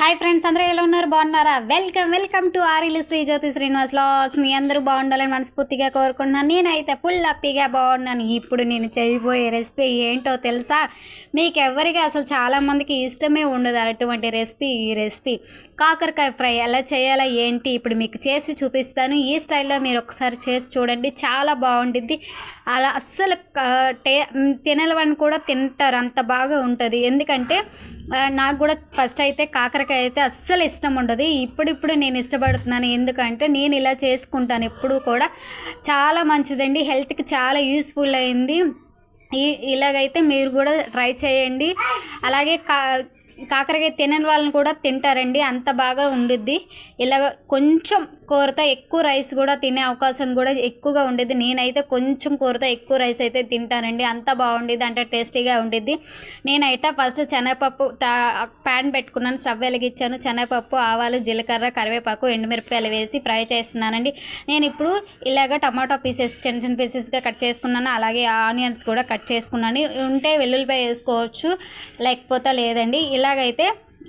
Hi friends అందరూ ఎలా ఉన్నారు? బాగున్నారా? వెల్కమ్ వెల్కమ్ టు ఆరిల్ శ్రీ జ్యోతి శ్రీనివాస్ లాగ్స్ మీ అందరూ బాగుండాలని మనస్ఫూర్తిగా కోరుకుంటున్నాను. నేనైతే ఫుల్ హ్యాపీగా బాగున్నాను. ఇప్పుడు నేను చేయబోయే రెసిపీ ఏంటో తెలుసా? మీకు ఎవరికి అసలు చాలామందికి ఇష్టమే ఉండదు అటువంటి రెసిపీ ఈ రెసిపీ కాకరకాయ ఫ్రై ఎలా చేయాలా ఏంటి? ఇప్పుడు మీకు చేసి చూపిస్తాను. ఈ స్టైల్లో మీరు ఒకసారి చేసి చూడండి. చాలా బాగుంటుంది అలా అస్సలు టే తినలేవని కూడా తింటారు. అంత బాగా ఉంటుంది. ఎందుకంటే నాకు కూడా ఫస్ట్ అయితే కాకరకాయ అయితే అస్సలు ఇష్టం ఉండదు. ఇప్పుడిప్పుడు నేను ఇష్టపడుతున్నాను. ఎందుకంటే నేను ఇలా చేసుకుంటాను ఎప్పుడు కూడా. చాలా మంచిదండి. హెల్త్కి చాలా యూస్ఫుల్ అయింది. ఈ ఇలాగైతే మీరు కూడా ట్రై చేయండి. అలాగే కా కాకరకాయ తినని వాళ్ళని కూడా తింటారండి. అంత బాగా ఉండిద్ది. ఇలాగ కొంచెం కూరతో ఎక్కువ రైస్ కూడా తినే అవకాశం కూడా ఎక్కువగా ఉండేది నేనైతే కొంచెం కూరతో ఎక్కువ రైస్ అయితే తింటానండి. అంత బాగుండేది అంటే టేస్టీగా ఉండిద్ది. నేనైతే ఫస్ట్ శనగపప్పు తా ప్యాన్ పెట్టుకున్నాను స్టవ్ వెలిగించాను. శనగపప్పు ఆవాలు జీలకర్ర కరివేపాకు ఎండుమిరపకాయలు వేసి ఫ్రై చేస్తున్నానండి. నేను ఇప్పుడు ఇలాగ టమాటో పీసెస్ చిన్న చిన్న పీసెస్గా కట్ చేసుకున్నాను. అలాగే ఆనియన్స్ కూడా కట్ చేసుకున్నాను. ఉంటే వెల్లుల్లిపాయ వేసుకోవచ్చు లేకపోతే లేదండి. ఇలా ఇలాగైతే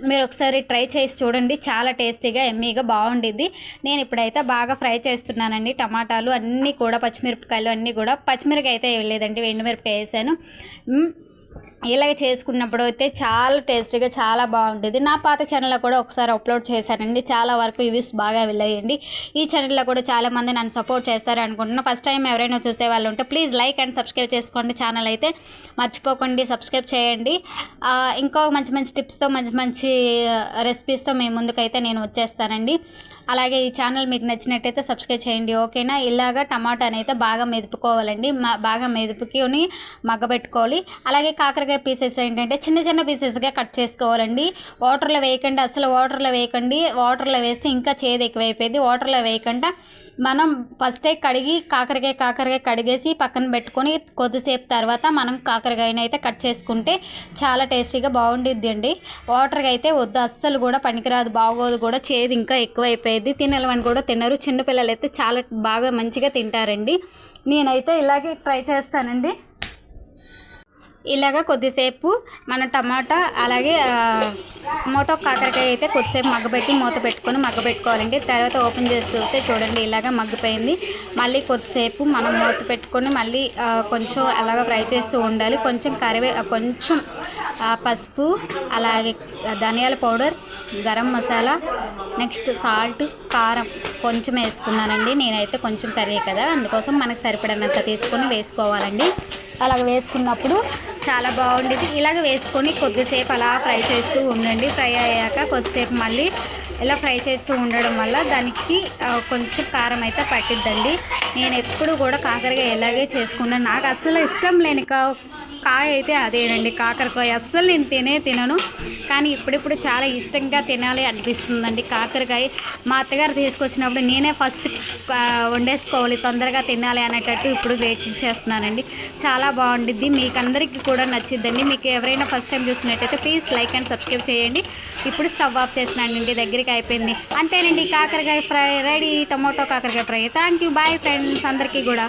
మీరు ఒకసారి ట్రై చేసి చూడండి. చాలా టేస్టీగా ఎమ్మీగా బాగుండిద్ది నేను ఇప్పుడైతే బాగా ఫ్రై చేస్తున్నానండి. టమాటాలు అన్నీ కూడా పచ్చిమిరపకాయలు అన్నీ కూడా. పచ్చిమిరపకాయ అయితే వేయలేదండి ఎండుమిరపకాయ వేసాను. ఇలాగ చేసుకున్నప్పుడు అయితే చాలా టేస్టీగా చాలా బాగుంటుంది నా పాత ఛానల్లో కూడా ఒకసారి అప్లోడ్ చేశానండి. చాలా వరకు వ్యూస్ బాగా వెళ్ళాయండి. ఈ ఛానల్లో కూడా చాలామంది నన్ను సపోర్ట్ చేస్తారు అనుకుంటున్నాను ఫస్ట్ టైం ఎవరైనా చూసే వాళ్ళు ఉంటే ప్లీజ్ లైక్ అండ్ సబ్స్క్రైబ్ చేసుకోండి ఛానల్ అయితే. మర్చిపోకండి సబ్స్క్రైబ్ చేయండి. ఇంకో మంచి మంచి టిప్స్తో మంచి మంచి రెసిపీస్తో మీ ముందుకైతే నేను వచ్చేస్తానండి. అలాగే ఈ ఛానల్ మీకు నచ్చినట్టయితే సబ్స్క్రైబ్ చేయండి ఓకేనా? ఇలాగా టమాటాని అయితే బాగా మెదుపుకోవాలండి. బాగా మెదుపుకొని మగ్గబెట్టుకోవాలి. అలాగే కాకరకాయ పీసెస్ ఏంటంటే చిన్న చిన్న పీసెస్గా కట్ చేసుకోవాలండి. వాటర్లో వేయకండి అసలు వాటర్లో వేయకండి. వాటర్లో వేస్తే ఇంకా చేదు ఎక్కువైపోయింది. వాటర్లో వేయకుండా మనం ఫస్టే కడిగి కాకరకాయ కాకరకాయ కడిగేసి పక్కన పెట్టుకొని కొద్దిసేపు తర్వాత మనం కాకరకాయని అయితే కట్ చేసుకుంటే చాలా టేస్టీగా బాగుండిద్ది అండి వాటర్కి అయితే వద్దు అస్సలు కూడా పనికిరాదు బాగోదు కూడా చేదు ఇంకా ఎక్కువైపోయింది. తినలేమని కూడా తినరు. చిన్నపిల్లలు అయితే చాలా బాగా మంచిగా తింటారండి. నేనైతే ఇలాగే ట్రై చేస్తానండి. ఇలాగ కొద్దిసేపు మన టమాటా అలాగే ఆ, కాకరకాయ అయితే కొద్దిసేపు మగ్గబెట్టి మూత పెట్టుకొని మగ్గబెట్టుకోవాలండి. తర్వాత ఓపెన్ చేసి చూస్తే చూడండి ఇలాగ మగ్గిపోయింది. మళ్ళీ కొద్దిసేపు మనం మూత పెట్టుకొని మళ్ళీ కొంచెం అలాగ ఫ్రై చేస్తూ ఉండాలి. కొంచెం కరివే కొంచెం పసుపు అలాగే ధనియాల powder garam masala next salt కారం కొంచెం వేసుకున్నానండి. నేనైతే కొంచెం కర్రీ కదా అందుకోసం మనకు సరిపడినంత తీసుకొని వేసుకోవాలండి. అలాగ వేసుకున్నప్పుడు చాలా బాగుండేది ఇలాగ వేసుకొని కొద్దిసేపు అలా ఫ్రై చేస్తూ ఉండండి. ఫ్రై అయ్యాక కొద్దిసేపు మళ్ళీ ఇలా ఫ్రై చేస్తూ ఉండడం వల్ల దానికి కొంచెం కారం అయితే పట్టిద్దండి. నేను ఎప్పుడు కూడా కాకరగా ఇలాగే చేసుకున్నాను. నాకు అస్సలు ఇష్టం లేని కాయ అయితే అదేనండి కాకరకాయ. అస్సలు నేను తినే తినను కానీ ఇప్పుడిప్పుడు చాలా ఇష్టంగా తినాలి అనిపిస్తుందండి కాకరకాయ. మా అత్తగారు తీసుకొచ్చినప్పుడు నేనే ఫస్ట్ వండేసుకోవాలి తొందరగా తినాలి అనేటట్టు ఇప్పుడు వెయిట్ చేస్తున్నానండి. చాలా బాగుండిద్ది మీకు అందరికీ కూడా నచ్చిద్దండి. మీకు ఎవరైనా ఫస్ట్ టైం చూసినట్టయితే ప్లీజ్ లైక్ అండ్ సబ్స్క్రైబ్ చేయండి. ఇప్పుడు స్టవ్ ఆఫ్ చేసినానండి దగ్గరికి అయిపోయింది. అంతేనండి కాకరకాయ ఫ్రై రెడీ టమాటో కాకరకాయ fry. Thank you bye friends అందరికీ కూడా.